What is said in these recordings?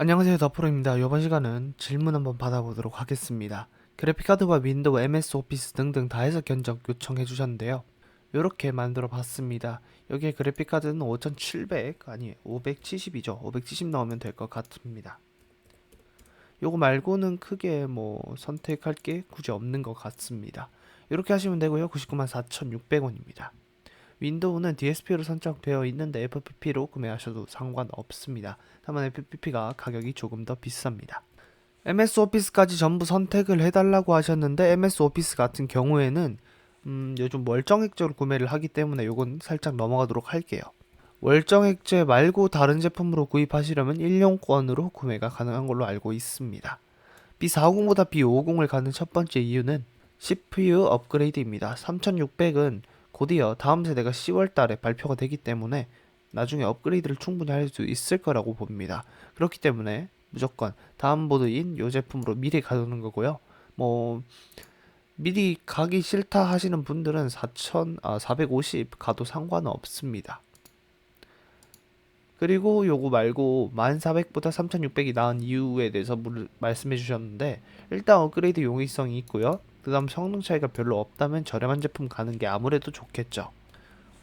안녕하세요 더프로입니다. 이번 시간은 질문 한번 받아보도록 하겠습니다. 그래픽카드와 윈도우, MS 오피스 등등 다 해서 견적 요청해 주셨는데요. 이렇게 만들어 봤습니다. 여기에 그래픽카드는 5700 아니 570이죠. 570 넣으면 될 것 같습니다. 요거 말고는 크게 뭐 선택할 게 굳이 없는 것 같습니다. 이렇게 하시면 되고요. 99만 4,600원입니다. 윈도우는 DSP로 선착되어 있는데 FPP로 구매하셔도 상관없습니다. 다만 FPP가 가격이 조금 더 비쌉니다. MS 오피스까지 전부 선택을 해달라고 하셨는데 MS 오피스 같은 경우에는 음, 요즘 월정액제로 구매를 하기 때문에 요건 살짝 넘어가도록 할게요. 월정액제 말고 다른 제품으로 구입하시려면 1년권으로 구매가 가능한 걸로 알고 있습니다. B450보다 B550을 가는 첫 번째 이유는 CPU 업그레이드입니다. 3600은 곧이어 다음 세대가 10월 달에 발표가 되기 때문에 나중에 업그레이드를 충분히 할 수 있을 거라고 봅니다. 그렇기 때문에 무조건 다음 보드인 이 제품으로 미리 가두는 거고요. 뭐 미리 가기 싫다 하시는 분들은 4000, 아, 450 가도 상관은 없습니다. 그리고 요거 말고 1400보다 3600이 나은 이유에 대해서 물- 말씀해 주셨는데 일단 업그레이드 용이성이 있고요. 그 다음 성능 차이가 별로 없다면 저렴한 제품 가는 게 아무래도 좋겠죠.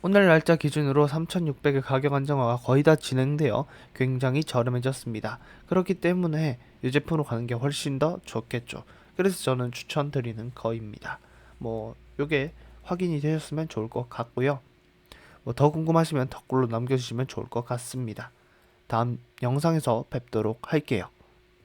오늘 날짜 기준으로 3600의 가격 안정화가 거의 다 진행되어 굉장히 저렴해졌습니다. 그렇기 때문에 이 제품으로 가는 게 훨씬 더 좋겠죠. 그래서 저는 추천드리는 거입니다. 뭐 요게 확인이 되셨으면 좋을 것 같고요. 뭐 더 궁금하시면 댓글로 남겨주시면 좋을 것 같습니다. 다음 영상에서 뵙도록 할게요.